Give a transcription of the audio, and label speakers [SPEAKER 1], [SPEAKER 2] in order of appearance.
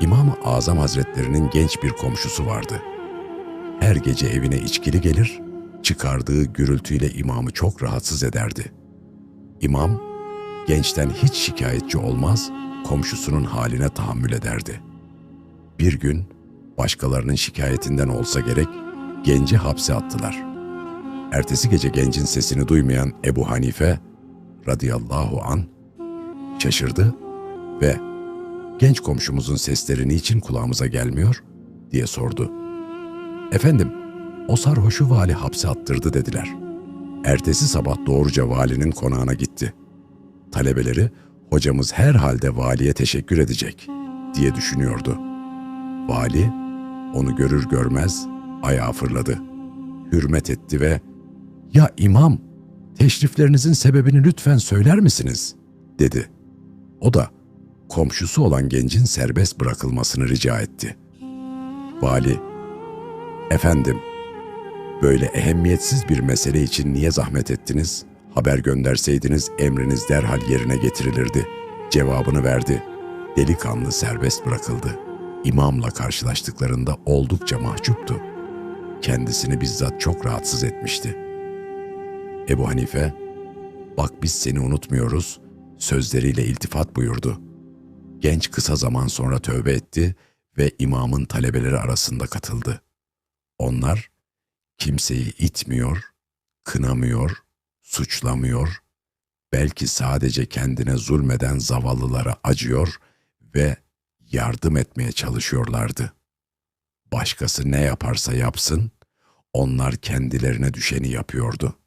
[SPEAKER 1] İmam-ı Azam Hazretlerinin genç bir komşusu vardı. Her gece evine içkili gelir, çıkardığı gürültüyle imamı çok rahatsız ederdi. İmam, gençten hiç şikayetçi olmaz, komşusunun haline tahammül ederdi. Bir gün, başkalarının şikayetinden olsa gerek, genci hapse attılar. Ertesi gece gencin sesini duymayan Ebu Hanife, radıyallahu an, şaşırdı ve genç komşumuzun sesleri niçin kulağımıza gelmiyor diye sordu. Efendim, o sarhoşu vali hapse attırdı dediler. Ertesi sabah doğruca valinin konağına gitti. Talebeleri, hocamız herhalde valiye teşekkür edecek diye düşünüyordu. Vali, onu görür görmez ayağa fırladı. Hürmet etti ve ''Ya imam, teşriflerinizin sebebini lütfen söyler misiniz?'' dedi. O da komşusu olan gencin serbest bırakılmasını rica etti. Vali, ''Efendim, böyle ehemmiyetsiz bir mesele için niye zahmet ettiniz? Haber gönderseydiniz emriniz derhal yerine getirilirdi.'' Cevabını verdi. Delikanlı serbest bırakıldı. İmamla karşılaştıklarında oldukça mahcuptu. Kendisini bizzat çok rahatsız etmişti. Ebu Hanife, bak biz seni unutmuyoruz, sözleriyle iltifat buyurdu. Genç kısa zaman sonra tövbe etti ve imamın talebeleri arasında katıldı. Onlar kimseyi itmiyor, kınamıyor, suçlamıyor, belki sadece kendine zulmeden zavallılara acıyor ve yardım etmeye çalışıyorlardı. Başkası ne yaparsa yapsın, onlar kendilerine düşeni yapıyordu.